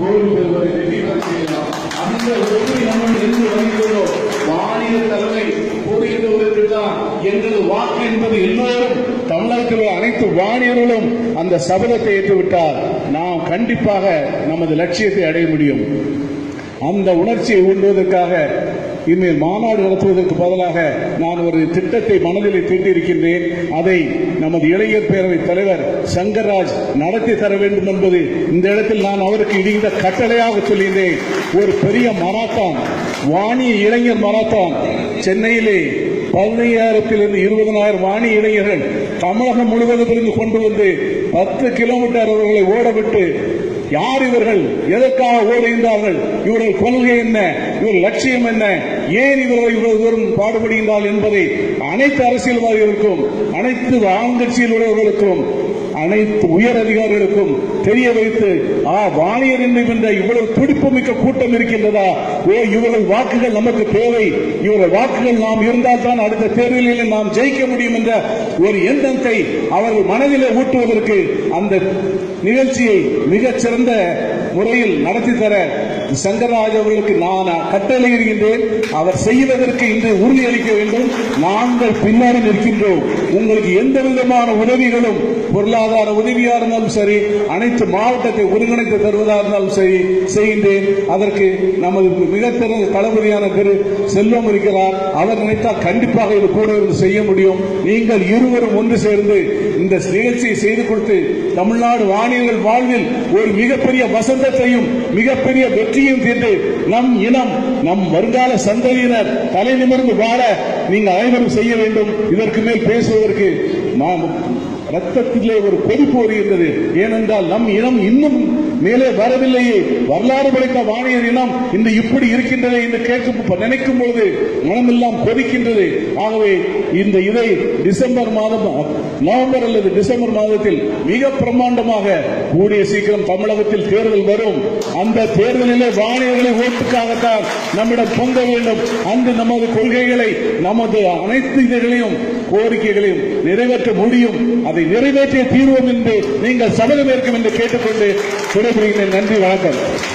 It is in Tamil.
பொருள் பெறுவதை தீர்மானம் செய்யலாம் அந்த ஒவ்வொரு நம்ம எங்கு வருகிறதோ மாநில தலைமை போடுகிறவர்களுக்கு தான் எங்களது வாக்கு என்பது எல்லோரும் தமிழகத்தில் உள்ள அனைத்து வாணியர்களும் அந்த சபதத்தை ஏற்றுவிட்டால் நாம் கண்டிப்பாக நமது லட்சியத்தை அடைய முடியும் அந்த உணர்ச்சியை ஊண்டுவதற்காக இனிமேல் மாநாடு நடத்துவதற்கு பதிலாக நான் ஒரு திட்டத்தை மனதில் தீட்டியிருக்கின்றேன். அதை நமது இளைஞர் பேரவை தலைவர் சங்கர்ராஜ் நடத்தி தர வேண்டும் என்பது இந்த இடத்தில் நான் அவருக்கு இடிந்த கட்டளையாக சொல்லியிருந்தேன். ஒரு பெரிய மராத்தான் வாணிய இளைஞர் மராத்தான் சென்னையிலே பதினையாயிரத்திலிருந்து இருபதனாயிரம் வாணி இளைஞர்கள் தமிழகம் முழுவதிலிருந்து கொண்டு வந்து பத்து கிலோமீட்டர் அவர்களை ஓடவிட்டு யார் இவர்கள்? எதற்காக ஓடுகின்றார்கள் இவர்கள் கொள்கை என்ன? இவர்கள் லட்சியம் என்ன? ஏன் இவர்கள் இவ்வளவு தூரம் பாடுபடுகின்றார்கள் என்பதை அனைத்து அரசியல்வாதிகளுக்கும் அனைத்து ஆளுங்கட்சியில் உள்ளவர்களுக்கும் அனைத்து உயர் அதிகாரிகளுக்கும் தெரிய வைத்து ஆ வாணியர் என்ற இவ்வளவு துடிப்புமிக்க கூட்டம் இருக்கின்றதா? ஓ இவர்கள் வாக்குகள் நமக்கு தேவை. இவர்கள் வாக்குகள் நாம் இருந்தால் தான் அடுத்த தேர்தலில் நாம் ஜெயிக்க முடியும் என்ற ஒரு எண்ணத்தை அவர்கள் மனதிலே ஊட்டுவதற்கு அந்த நிகழ்ச்சியை மிகச் சிறந்த முறையில் நடத்தி தர சங்கரராஜ் அவர்களுக்கு நான் கட்டளையிடுகின்றேன். அவர் செய்வதற்கு இன்று உறுதியளிக்க வேண்டும். நாங்கள் பின்னாடி நிற்கின்றோம். உங்களுக்கு எந்த விதமான உதவிகளும் பொருளாதார உதவியா இருந்தாலும் சரி அனைத்து மாவட்டத்தை ஒருங்கிணைத்து தருவதா இருந்தாலும் சரி செய்கின்றேன். அதற்கு நமது மிக தளபதியான திரு செல்வம் இருக்கிறார். அவர் நினைத்தால் கண்டிப்பாக இது கூட இருந்து செய்ய முடியும். நீங்கள் இருவரும் ஒன்று சேர்ந்து இந்த நிகழ்ச்சியை செய்து கொடுத்து தமிழ்நாடு வாணியர்கள் வாழ்வில் ஒரு மிகப்பெரிய வசந்தத்தையும் மிகப்பெரிய வெற்றியும் தீர்த்து நம் இனம் நம் வருங்கால சந்ததியினர் தலை நிமிர்ந்து வாழ நீங்கள் அனைவரும் செய்ய வேண்டும். இதற்கு மேல் பேசுவதற்கு நாம் ரத்தத்திலே ஒரு கொதிப்பு வருகின்றது ஏனென்றால் நம் இனம் இன்னும் மேலே வரவில்லையே. வரலாறு படைத்த வாணியர் இனம் இன்று இப்படி இருக்கின்றதே என்று கேட்கும் நினைக்கும் பொழுது மனமெல்லாம் கொதிக்கின்றது. ஆகவே இந்த இதை டிசம்பர் மாதம் நவம்பர் அல்லது டிசம்பர் மாதத்தில் மிக பிரம்மாண்டமாக கூடிய சீக்கிரம் தமிழகத்தில் தேர்தல் வரும். அந்த தேர்தலிலே வாணியர்களை ஓட்டுக்காகத்தான் நம்மிடம் பொங்க வேண்டும். அன்று நமது கொள்கைகளை நமது அனைத்து இதுகளையும் கோரிக்கைகளையும் நிறைவேற்ற முடியும். அதை நிறைவேற்றிய தீர்வோம் என்று நீங்கள் சபதம் ஏற்கும் என்று கேட்டுக்கொண்டு விடைபெறுகிறேன். நன்றி வணக்கம்.